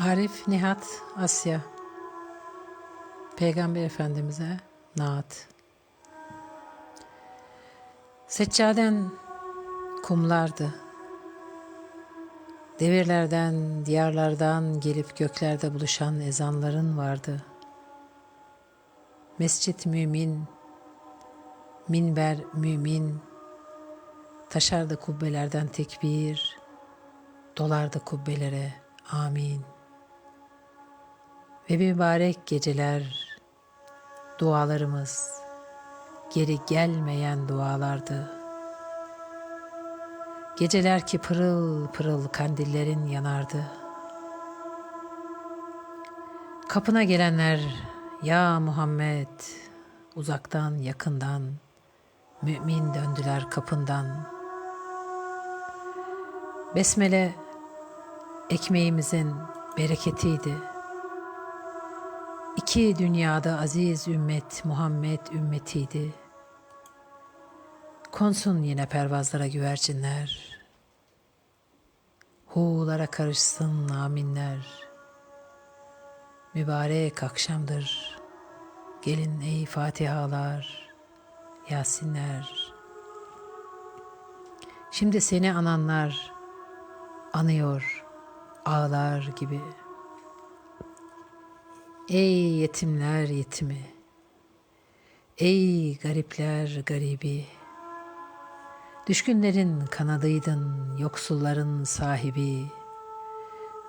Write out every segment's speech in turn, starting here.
Arif Nihat Asya Peygamber Efendimiz'e naat. Seccaden kumlardı. Devirlerden, diyarlardan gelip göklerde buluşan ezanların vardı. Mescit mümin, minber mümin, taşardı kubbelerden tekbir, dolardı kubbelere amin. Ve mübarek geceler, dualarımız geri gelmeyen dualardı. Geceler ki pırıl pırıl kandillerin yanardı. Kapına gelenler ya Muhammed uzaktan yakından mümin döndüler kapından. Besmele ekmeğimizin bereketiydi. İki dünyada aziz ümmet Muhammed ümmetiydi. Konsun yine pervazlara güvercinler. Hu'lara karışsın aminler. Mübarek akşamdır. Gelin ey Fatihalar, Yasinler. Şimdi seni ananlar anıyor ağlar gibi. Ey yetimler yetimi, ey garipler garibi, düşkünlerin kanadıydın, yoksulların sahibi.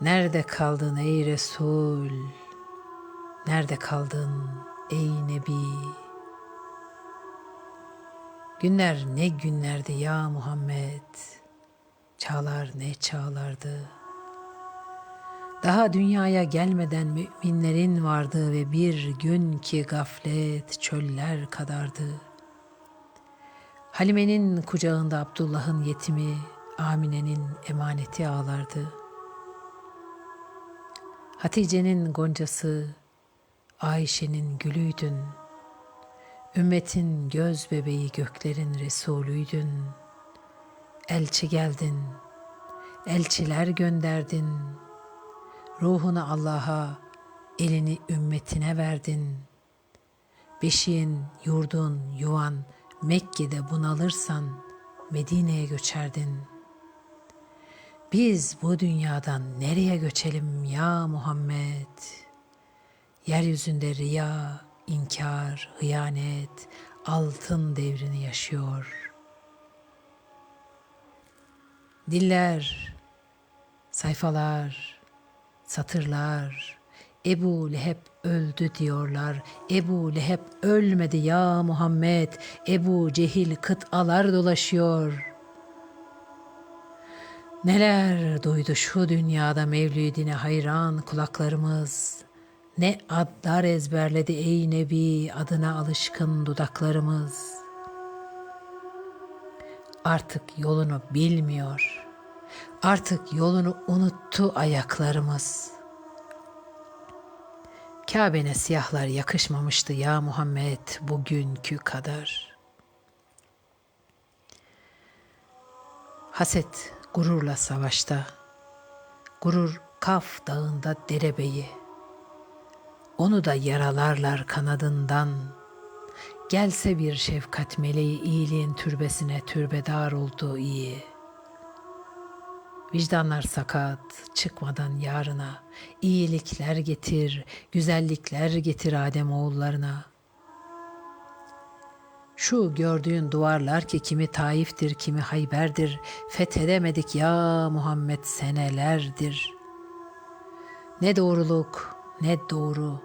Nerede kaldın ey Resul, nerede kaldın ey Nebi? Günler ne günlerdi ya Muhammed, çağlar ne çağlardı. Daha dünyaya gelmeden müminlerin vardı ve bir gün ki gaflet çöller kadardı. Halime'nin kucağında Abdullah'ın yetimi, Amine'nin emaneti ağlardı. Hatice'nin goncası, Ayşe'nin gülüydün. Ümmetin göz bebeği göklerin Resulüydün. Elçi geldin, elçiler gönderdin. Ruhunu Allah'a, elini ümmetine verdin. Beşiğin, yurdun, yuvan Mekke'de bunalırsan Medine'ye göçerdin. Biz bu dünyadan nereye göçelim ya Muhammed? Yeryüzünde riya, inkar, hıyanet, altın devrini yaşıyor. Diller, sayfalar, satırlar, Ebu Leheb öldü diyorlar. Ebu Leheb ölmedi ya Muhammed. Ebu Cehil kıtalar dolaşıyor. Neler duydu şu dünyada Mevlidine hayran kulaklarımız. Ne adlar ezberledi ey Nebi adına alışkın dudaklarımız. Artık yolunu bilmiyor. Artık yolunu unuttu ayaklarımız.'' Kabe'ne siyahlar yakışmamıştı ya Muhammed bugünkü kadar. Haset gururla savaşta, gurur Kaf dağında derebeyi. Onu da yaralarlar kanadından. Gelse bir şefkat meleği iyiliğin türbesine türbedar olduğu iyi.'' Vicdanlar sakat, çıkmadan yarına. iyilikler getir, güzellikler getir Adem oğullarına. Şu gördüğün duvarlar ki kimi Taif'tir, kimi Hayber'dir. Fethedemedik ya Muhammed senelerdir. Ne doğruluk, ne doğru,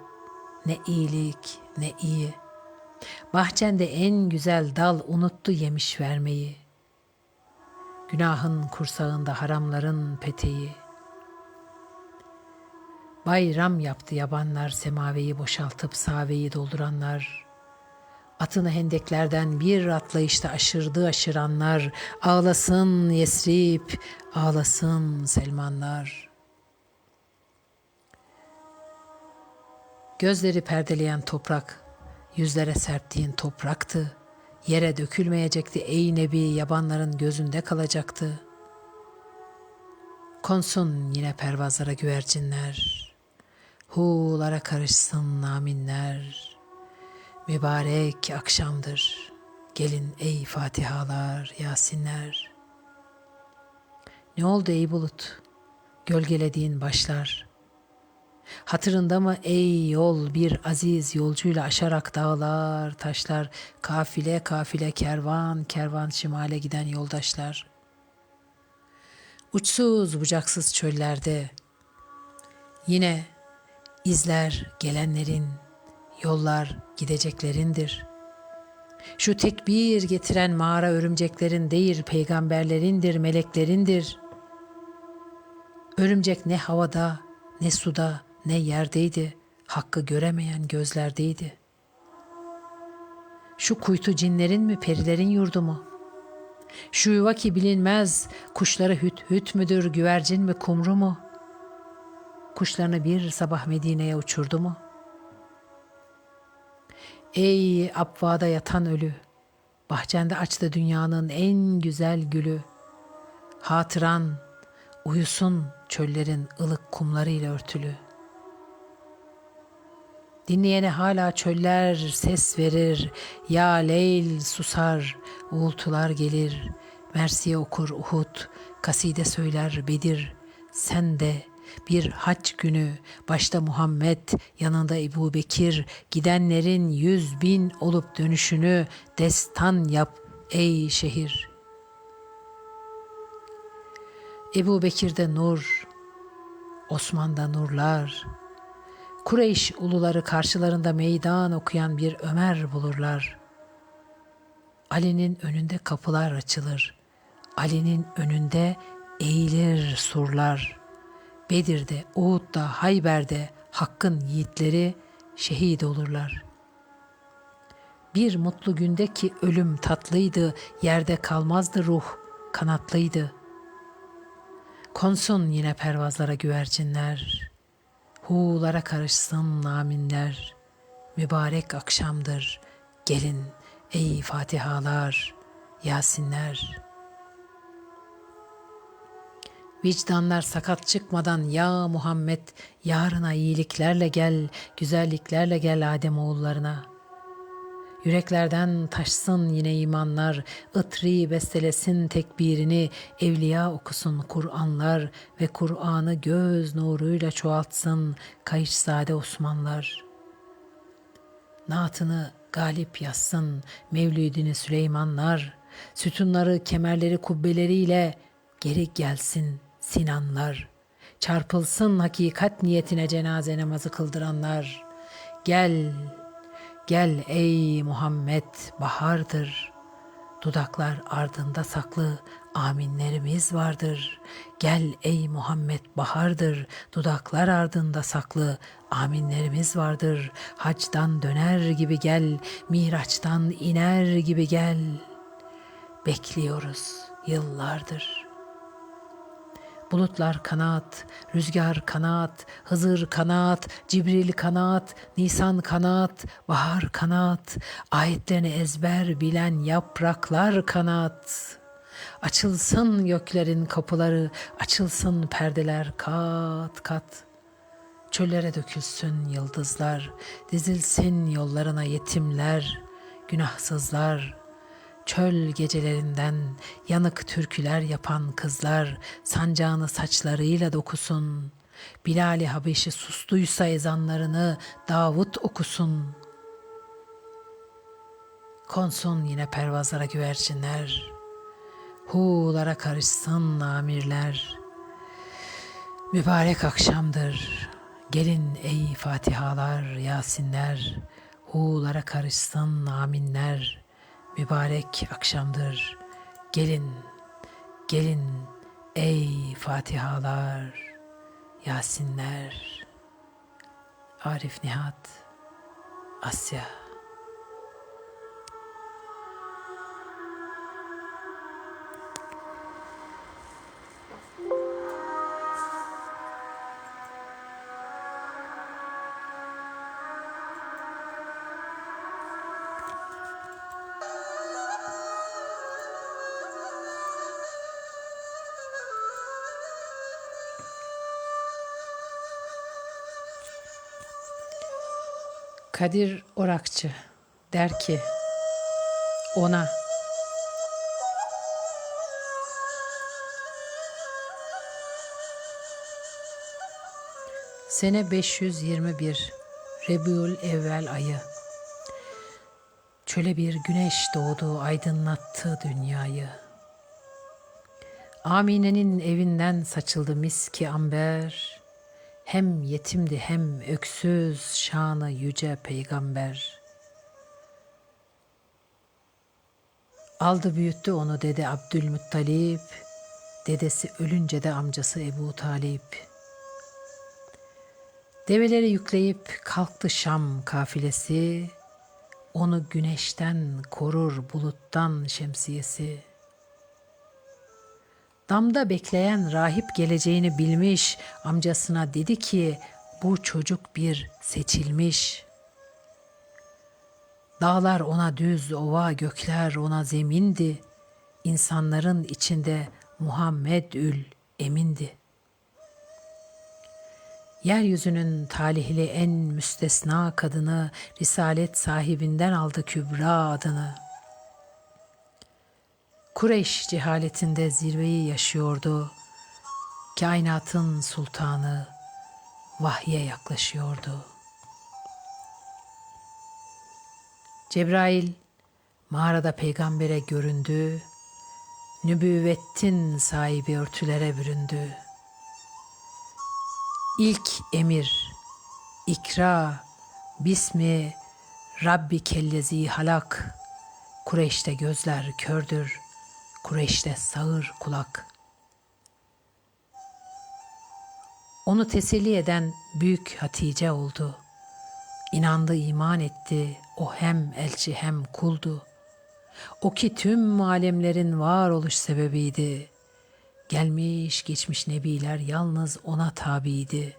ne iyilik, ne iyi. Bahçende en güzel dal unuttu yemiş vermeyi.'' Günahın kursağında haramların peteği. Bayram yaptı yabanlar semaveyi boşaltıp saveyi dolduranlar. Atını hendeklerden bir atlayışta aşırdı aşıranlar. Ağlasın Yesrib, ağlasın Selmanlar. Gözleri perdeleyen toprak, yüzlere serptiğin topraktı.'' Yere dökülmeyecekti ey Nebi yabanların gözünde kalacaktı. Konsun yine pervazlara güvercinler. Hu'lara karışsın aminler. Mübarek akşamdır. Gelin ey Fatihalar, Yasinler. Ne oldu ey bulut? Gölgelediğin başlar. Hatırında mı ey yol bir aziz yolcuyla aşarak dağlar, taşlar, kafile kafile kervan, kervan şimale giden yoldaşlar. Uçsuz bucaksız çöllerde yine izler gelenlerin, yollar gideceklerindir. Şu tekbir getiren mağara örümceklerin değil peygamberlerindir, meleklerindir. Örümcek ne havada, ne suda, ne yerdeydi, hakkı göremeyen gözlerdeydi. Şu kuytu cinlerin mi, perilerin yurdu mu? Şu yuva ki bilinmez, kuşları hüt hüt müdür, güvercin mi, kumru mu? Kuşlarını bir sabah Medine'ye uçurdu mu? Ey abvada yatan ölü, bahçende açtı dünyanın en güzel gülü. Hatıran uyusun çöllerin ılık kumlarıyla örtülü. Dinleyene hala çöller ses verir, ya leyl susar, uğultular gelir, Mersiye okur Uhud, kaside söyler Bedir, sen de bir haç günü başta Muhammed yanında Ebu Bekir gidenlerin yüz bin olup dönüşünü destan yap ey şehir. Ebu Bekir'de nur, Osman'da nurlar, Kureyş uluları karşılarında meydan okuyan bir Ömer bulurlar. Ali'nin önünde kapılar açılır. Ali'nin önünde eğilir surlar. Bedir'de, Uhud'da, Hayber'de Hakk'ın yiğitleri şehit olurlar. Bir mutlu günde ki ölüm tatlıydı, yerde kalmazdı ruh, kanatlıydı. Konsun yine pervazlara güvercinler, hu'lara karışsın aminler. Mübarek akşamdır, gelin ey Fatihalar, Yasinler.'' Vicdanlar sakat çıkmadan ya Muhammed yarına iyiliklerle gel, güzelliklerle gel Adem oğullarına. Yüreklerden taşsın yine imanlar, ıtri bestelesin tekbirini, evliya okusun Kur'anlar ve Kur'an'ı göz nuruyla çoğaltsın Kayışzade Osmanlar. Naatını galip yazsın Mevlidini Süleymanlar, sütunları kemerleri kubbeleriyle geri gelsin Sinanlar, çarpılsın hakikat niyetine cenaze namazı kıldıranlar. Gel, gel ey Muhammed bahardır. Dudaklar ardında saklı aminlerimiz vardır. Gel ey Muhammed bahardır. Dudaklar ardında saklı aminlerimiz vardır. Hacdan döner gibi gel, Miraç'tan iner gibi gel. Bekliyoruz yıllardır.'' Bulutlar kanat, rüzgar kanat, Hızır kanat, Cibril kanat, Nisan kanat, bahar kanat, ayetlerini ezber bilen yapraklar kanat. Açılsın göklerin kapıları, açılsın perdeler kat kat. Çöllere dökülsün yıldızlar, dizilsin yollarına yetimler, günahsızlar, Çöl gecelerinden yanık türküler yapan kızlar sancağını saçlarıyla dokusun. Bilal-i Habeşi sustuysa ezanlarını Davut okusun. Konsun yine pervazlara güvercinler. Hu'lara karışsın amirler. Mübarek akşamdır. Gelin ey Fatihalar, Yasinler. Hu'lara karışsın aminler.'' Mübarek akşamdır. Gelin, gelin ey Fatihalar, Yasinler, Arif Nihat, Asya. Kadir Orakçı der ki ona Sene 521 Rebiül Evvel ayı Çöle bir güneş doğdu aydınlattı dünyayı. Amine'nin evinden saçıldı miski amber. Hem yetimdi hem öksüz şanı yüce peygamber. Aldı büyüttü onu dede Abdülmuttalip. Dedesi ölünce de amcası Ebu Talip. Develeri yükleyip kalktı Şam kafilesi. Onu güneşten korur buluttan şemsiyesi. Damda bekleyen rahip geleceğini bilmiş, amcasına dedi ki bu çocuk bir seçilmiş. Dağlar ona düz, ova gökler ona zemindi. İnsanların içinde Muhammedül emindi.'' Yeryüzünün talihli en müstesna kadını risalet sahibinden aldı Kübra adını. Kureyş cehaletinde zirveyi yaşıyordu. Kainatın sultanı vahye yaklaşıyordu. Cebrail mağarada peygambere göründü. Nübüvvetin sahibi örtülere büründü.'' İlk emir ikra bismi Rabbi kellezi halak Kureyş'te gözler kördür Kureyş'te sağır kulak Onu teselli eden büyük Hatice oldu. İnandı, iman etti. O hem elçi hem kuldu. O ki tüm alemlerin varoluş sebebiydi. Gelmiş geçmiş nebiler yalnız ona tabiydi.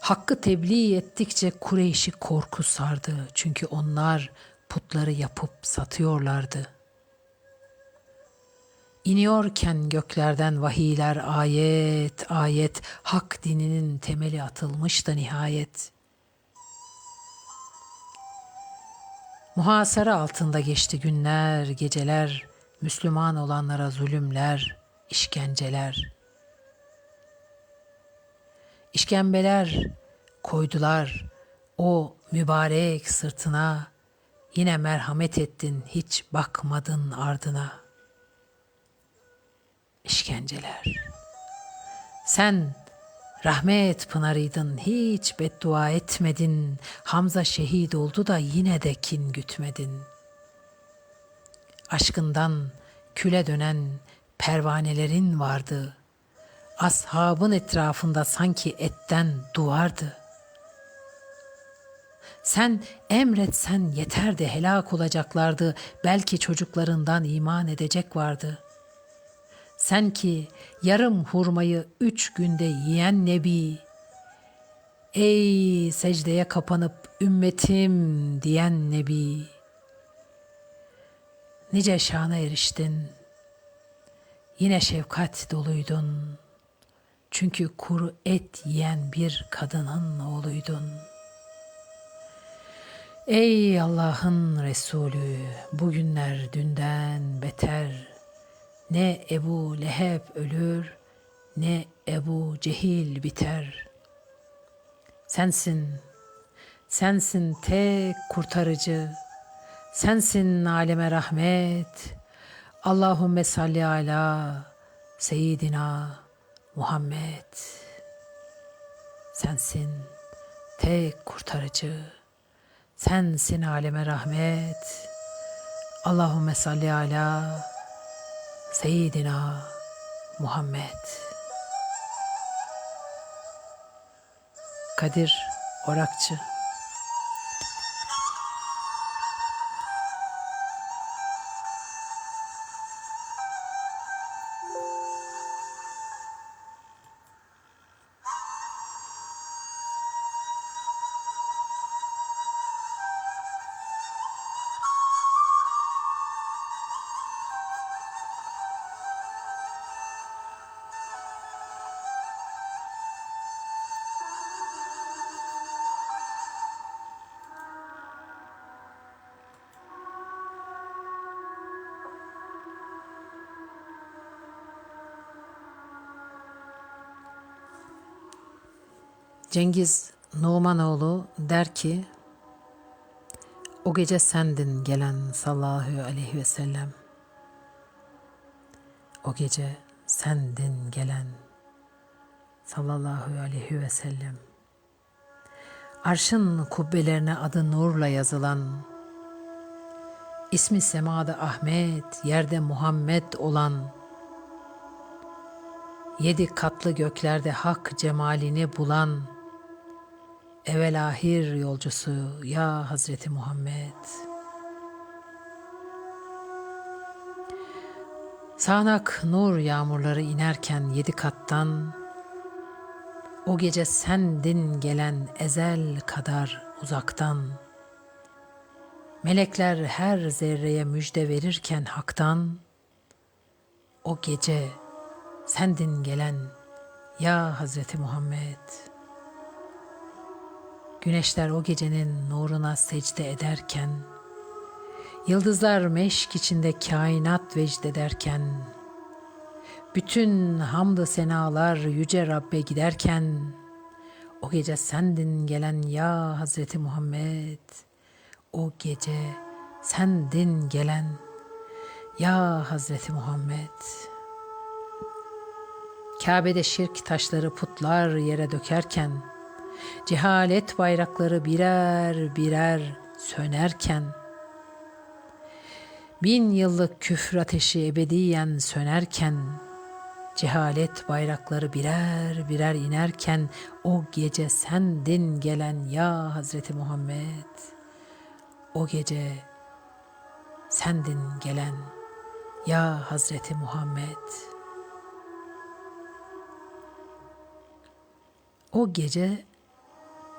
Hakkı tebliğ ettikçe Kureyş'i korku sardı. Çünkü onlar putları yapıp satıyorlardı. İniyorken göklerden vahiyler ayet ayet hak dininin temeli atılmıştı nihayet. Muhasara altında geçti günler, geceler, Müslüman olanlara zulümler, işkenceler. İşkembeler koydular o mübarek sırtına. Yine merhamet ettin, hiç bakmadın ardına. İşkenceler. Sen rahmet pınarıydın, hiç beddua etmedin. Hamza şehit oldu da yine de kin gütmedin.'' aşkından küle dönen pervanelerin vardı. Ashabın etrafında sanki etten duvardı. Sen emretsen yeterdi helak olacaklardı. Belki çocuklarından iman edecek vardı. Sen ki yarım hurmayı üç günde yiyen nebi, Ey secdeye kapanıp ümmetim diyen nebi.'' nice şana eriştin. Yine şefkat doluydun. Çünkü kuru et yiyen bir kadının oğluydun. Ey Allah'ın Resulü, bugünler dünden beter. Ne Ebu Leheb ölür, ne Ebu Cehil biter. Sensin, sensin tek kurtarıcı, Sensin aleme rahmet. Allahümme salli ala seyyidina Muhammed. Sensin tek kurtarıcı. Sensin aleme rahmet. Allahümme salli ala seyyidina Muhammed. Kadir Orakçı Cengiz Numanoğlu der ki o gece sendin gelen sallallahu aleyhi ve sellem. O gece sendin gelen sallallahu aleyhi ve sellem. Arşın kubbelerine adı nurla yazılan, ismi semada Ahmet, yerde Muhammed olan, yedi katlı göklerde hak cemalini bulan, evvel ahir yolcusu ya Hazreti Muhammed. Sağanak nur yağmurları inerken yedi kattan, o gece sendin gelen ezel kadar uzaktan, melekler her zerreye müjde verirken haktan, o gece sendin gelen ya Hazreti Muhammed.'' Güneşler o gecenin nuruna secde ederken, Yıldızlar meşk içinde kainat vecd ederken, Bütün hamd senalar yüce Rabbe giderken, O gece sendin gelen ya Hazreti Muhammed, O gece sendin gelen ya Hazreti Muhammed. Kabe'de şirk taşları putlar yere dökerken, cehalet bayrakları birer birer sönerken, bin yıllık küfür ateşi ebediyen sönerken, cehalet bayrakları birer birer inerken, o gece sendin gelen ya Hazreti Muhammed, o gece sendin gelen ya Hazreti Muhammed. O gece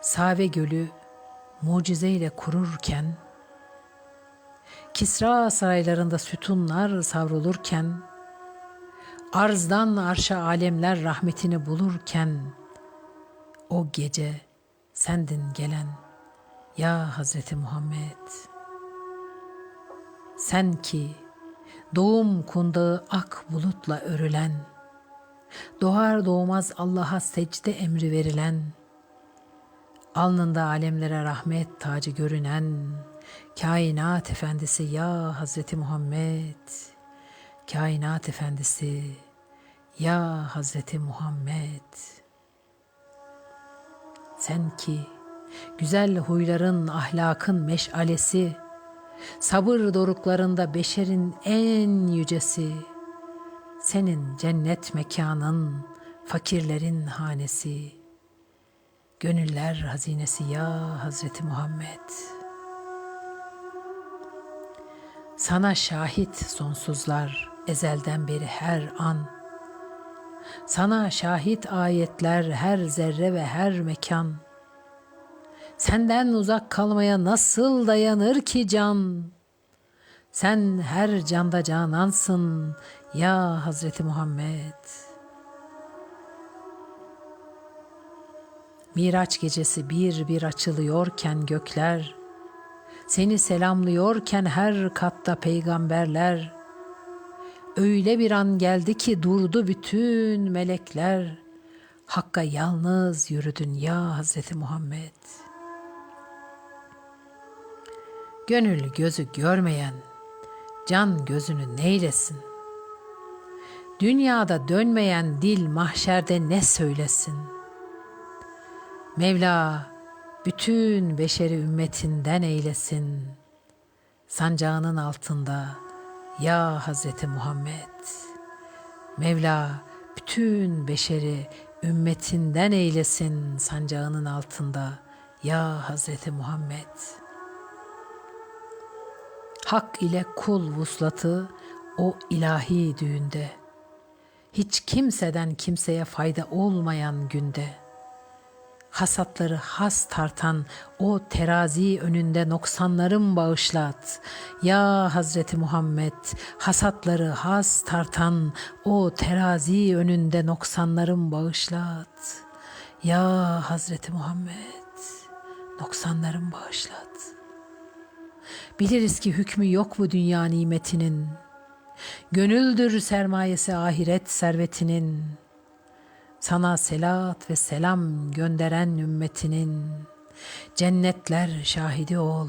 Save Gölü mucizeyle kururken, Kisra saraylarında sütunlar savrulurken, arzdan arşa alemler rahmetini bulurken, o gece sendin gelen ya Hazreti Muhammed. Sen ki doğum kundağı ak bulutla örülen, doğar doğmaz Allah'a secde emri verilen.'' Alnında alemlere rahmet tacı görünen kainat efendisi ya Hazreti Muhammed. Kainat efendisi ya Hazreti Muhammed. Sen ki güzel huyların ahlakın meşalesi, sabır doruklarında beşerin en yücesi, senin cennet mekanın, fakirlerin hanesi.'' Gönüller hazinesi ya Hazreti Muhammed. Sana şahit sonsuzlar ezelden beri her an. Sana şahit ayetler her zerre ve her mekan. Senden uzak kalmaya nasıl dayanır ki can? Sen her canda canansın ya Hazreti Muhammed.'' Miraç gecesi bir bir açılıyorken gökler, seni selamlıyorken her katta peygamberler, öyle bir an geldi ki durdu bütün melekler, Hakka yalnız yürüdün ya Hazreti Muhammed. Gönül gözü görmeyen, can gözünü neylesin? Dünyada dönmeyen dil mahşerde ne söylesin?'' Mevla bütün beşeri ümmetinden eylesin. Sancağının altında ya Hazreti Muhammed. Mevla bütün beşeri ümmetinden eylesin sancağının altında ya Hazreti Muhammed. Hak ile kul vuslatı o ilahi düğünde. Hiç kimseden kimseye fayda olmayan günde.'' Hasatları has tartan o terazi önünde noksanlarım bağışlat. Ya Hazreti Muhammed hasatları has tartan o terazi önünde noksanlarım bağışlat. Ya Hazreti Muhammed noksanlarım bağışlat. Biliriz ki hükmü yok bu dünya nimetinin. Gönüldür sermayesi ahiret servetinin.'' Sana selat ve selam gönderen ümmetinin cennetler şahidi ol.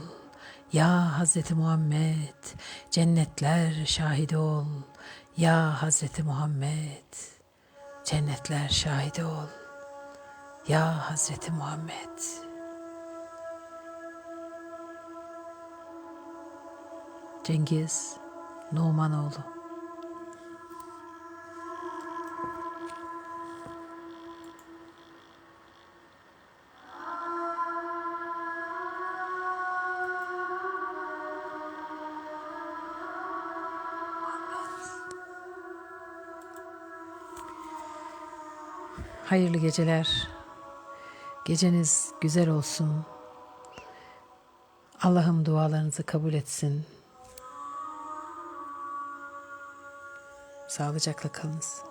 Ya Hazreti Muhammed, cennetler şahidi ol. Ya Hazreti Muhammed, cennetler şahidi ol. Ya Hazreti Muhammed. Cengiz Numanoğlu Hayırlı geceler. Geceniz güzel olsun. Allah'ım dualarınızı kabul etsin. Sağlıcakla kalınız.